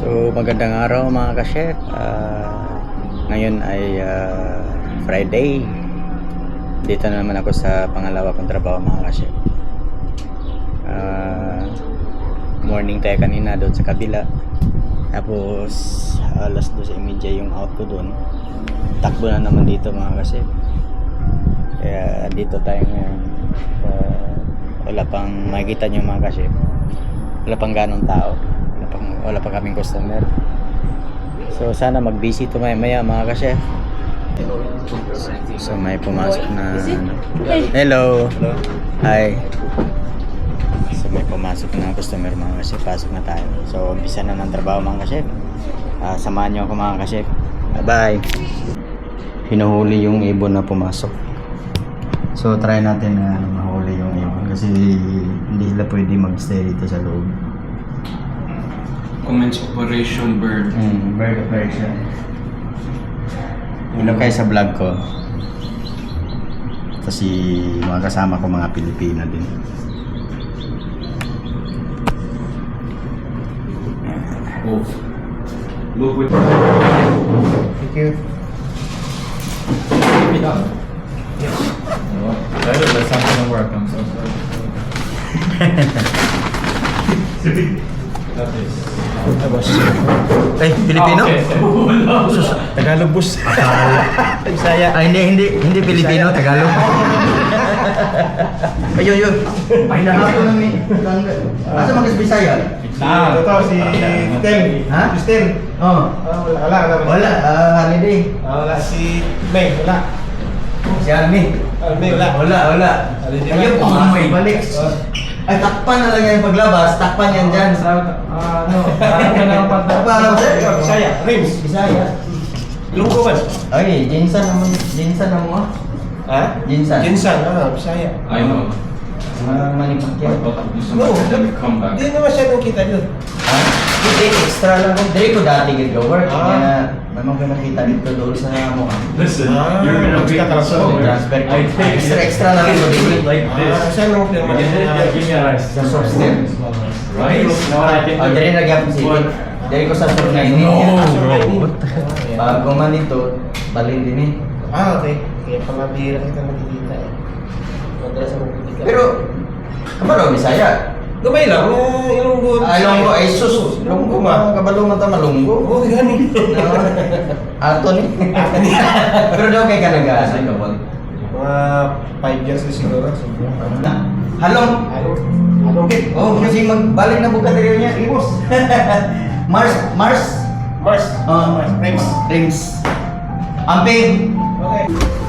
So magandang araw mga ka-chef. Ah, ngayon ay ah, Friday. Dito na naman ako sa pangalawa kong trabaho mga ka-chef. Ah, morning tayo kanina doon sa kabila. Tapos alas 12.30 yung out ko doon. Takbo na naman dito mga ka-chef. Kaya dito tayo ngayon. Ah, wala pang makikita niyo mga ka-chef. Wala pang ganong tao. Wala pang kaming customer. So sana mag-busy to maya, maya mga ka-chef. So may pumasok na ano. Hello. Hi. So may pumasok na customer mga ka-chef. Pasok na tayo. So umpisa na ng trabaho mga ka-chef. Ah, samahan niyo ako mga ka-chef. Bye-bye. Hinuhuli yung ibon na pumasok. So try natin na ano, mahuli yung ibon kasi hindi sila pwede magstay dito sa loob. Commence Operation Bird. Mm, bird operation. Hello kayo sa vlog ko. Kasi mga kasama ko mga Pilipino din. Oh. Look with Thank you. Keep it up. That is, not gonna work, I'm so sorry. That is. Ay, Pilipino? Ah, okay. Sus, Tagalog bus. Bisaya. Ay, hindi, hindi, hindi Pilipino, Tagalog. Ayun, yun. Ay, lahat ko namin. Asa mga Bisaya? Ah, Ito si Tem. Ha? Justin. Oh. Ah, wala, wala, wala. Wala, ah, holiday. Ah, wala si May, wala. Si Army. Ah, May, wala. Wala, wala. Ayun, ba? kung may balik. Ay, takpan na lang yan paglabas. Takpan yan dyan. Ah, ano, parang pata. Takpan, sir. Bisaya, Rims. Bisaya. Lungko man. Ay, Jinsan naman. Jinsan naman mo. Ha? Jinsan. Jinsan, ah, Bisaya. I know. Sometimes let me come back. Hindi naman siya nung kita yun. Hindi, extra lang ko. Dili ko dati gid ka work. Ah. Kaya naman ko nakita dito doon sa mukha. Listen, Ah, you're gonna be transfer. Transfer ko. Extra, extra lang ko dili. like Ah, this. siya nung firma. Yeah, give me a rice. Sa soft step. Rice? No, I can Oh, do it. na gyapon si What? Dili ko sa soft na ini. Bago man ito, balin din eh. Ah, okay. Kaya pala bihira kita nakikita eh. Madalas ako nakikita. Pero, ano raw Bisaya? Gabay lang, eh, Ilonggo. Ay, longgo, ay sus. Longgo ba? Kabalo man ta malunggo. Oo, gani. Ato ni. Pero daw kay ka nag-aasay ka bon. Mga 5 years na siguro. Halong. Ano, okay? Oh, kasi magbalik na buka diri niya. Ribos. Mars, Mars. Mars. Oh, Rims. Rings. Amping. Okay.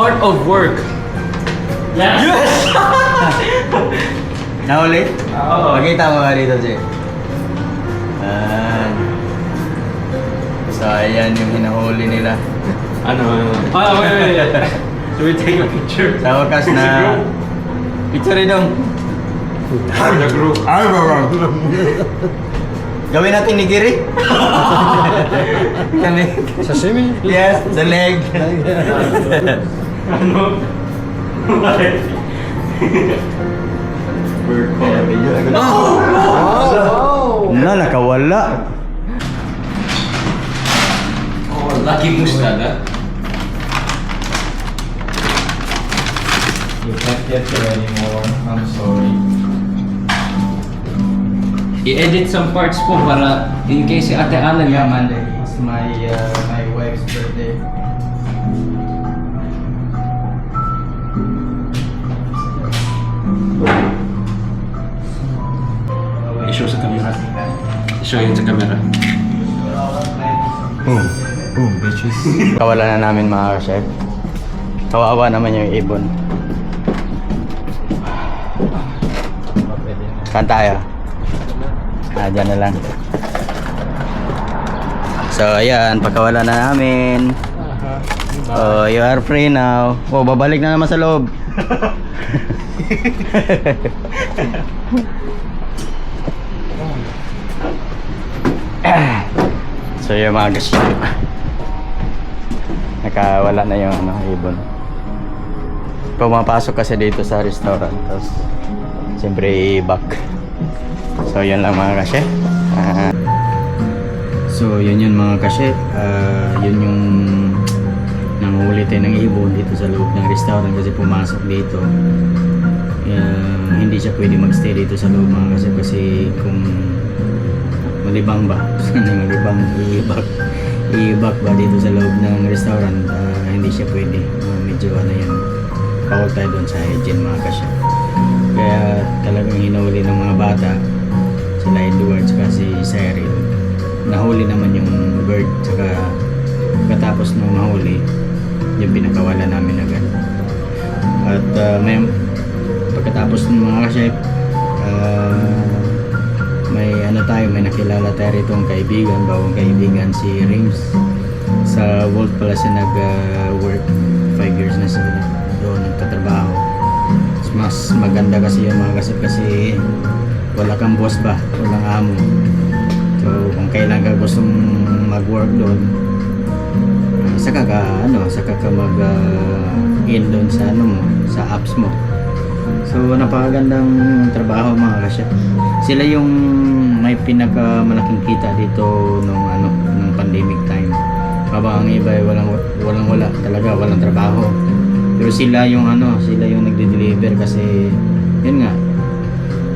Part of work. Yes! Nahuli? Oo. Pakita mo nga dito, Jay. Ayan. So, ayan yung hinahuli nila. Ano, ano? Ah, wait, wait, wait. Should we take a picture? Sa wakas na... Picture rin dong. The group. Gawin natin nigiri. Kami. Sashimi? Yes, the leg. Ano? Bird call. Oh! Na, nakawala. Oh, lucky boost that. You can't get there anymore. I'm sorry. I-edit some parts po para in case si Ate Ana Yeah, naman. Monday. It's my uh, my wife's birthday. I-show sa camera. I-show yun sa camera. Boom. Boom, bitches. Kawala na namin mga ka-chef. Kawawa naman yung ibon. Saan tayo? Ah, dyan na lang. So, ayan, pagkawala na namin. Oh, you are free now. Oh, babalik na naman sa loob. so, yung mga gasyo. Nakawala na yung ano, ibon. Pumapasok kasi dito sa restaurant. Tapos, siyempre, i-back. So, yun lang mga kashe. Ah. so, yun yun mga kashe. Ah, yun yung nanguhuli tayo ng ibon dito sa loob ng restaurant kasi pumasok dito. Ah, hindi siya pwede magstay dito sa loob mga kashe kasi kung malibang ba? Malibang i-back i-back ba dito sa loob ng restaurant ah, hindi siya pwede? Ah, medyo ano yun bawal tayo doon sa hygiene mga kasya. Kaya talagang hinuli ng mga bata sila Edward saka si Cyril. Nahuli naman yung bird saka pagkatapos nung mahuli yung pinakawala namin agad. At ah, may pagkatapos ng mga chef may ano tayo may nakilala tayo rito ang kaibigan bawang kaibigan si Rims. Sa World pala siya nag ah, work 5 years na sila doon. Nagtatrabaho. Mas maganda kasi yung mga kasi kasi wala kang boss ba? Walang amo. So kung kailan ka gustong mag work doon saka ka ano saka ka mag ah, in doon sa ano mo sa apps mo So napakagandang trabaho mga kasya. Sila yung may pinaka malaking kita dito nung ano nung pandemic time. Habang ang iba ay walang walang wala talaga walang trabaho. Pero sila yung ano, sila yung nagde-deliver kasi yun nga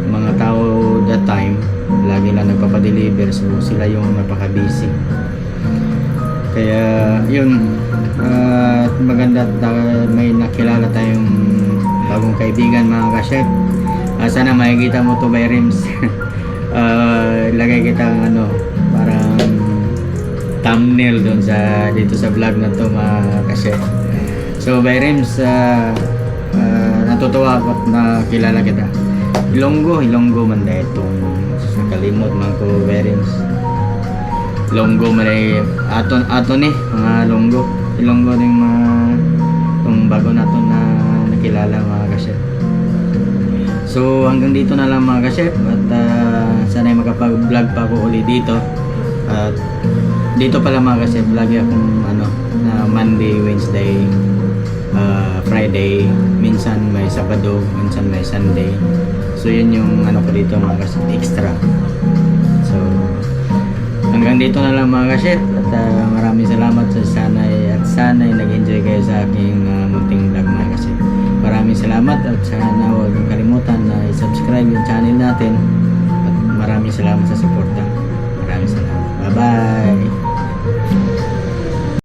mga tao that time lagi lang nagpapa-deliver so sila yung napaka-busy. Kaya yun at maganda at may nakilala tayong bagong kaibigan mga ka-chef. Ah, sana makikita mo to by Rims. Ah, lagay kitang ano, parang thumbnail doon sa dito sa vlog na to mga ka-chef. So by Rims, ah, ah, natutuwa ako at nakilala kita. Ilonggo, Ilonggo man dahil itong nakalimot man ko by Rims. Ilonggo man ay aton aton eh, mga Ilonggo. Ilonggo din mga itong bago nato na nakilala mga ka-chef. So hanggang dito na lang mga ka-chef at uh, sana ay makapag-vlog pa ako uli dito. At dito pala mga ka-chef, lagi akong ano, na Monday, Wednesday, uh, Friday, minsan may Sabado, minsan may Sunday. So yun yung ano ko dito mga ka-chef, extra. So hanggang dito na lang mga ka-chef at uh, maraming salamat sa sanay at sanay nag-enjoy kayo sa aking uh, Maraming salamat at sana huwag kalimutan na i-subscribe yung channel natin at maraming salamat sa suporta. Maraming salamat. Bye-bye!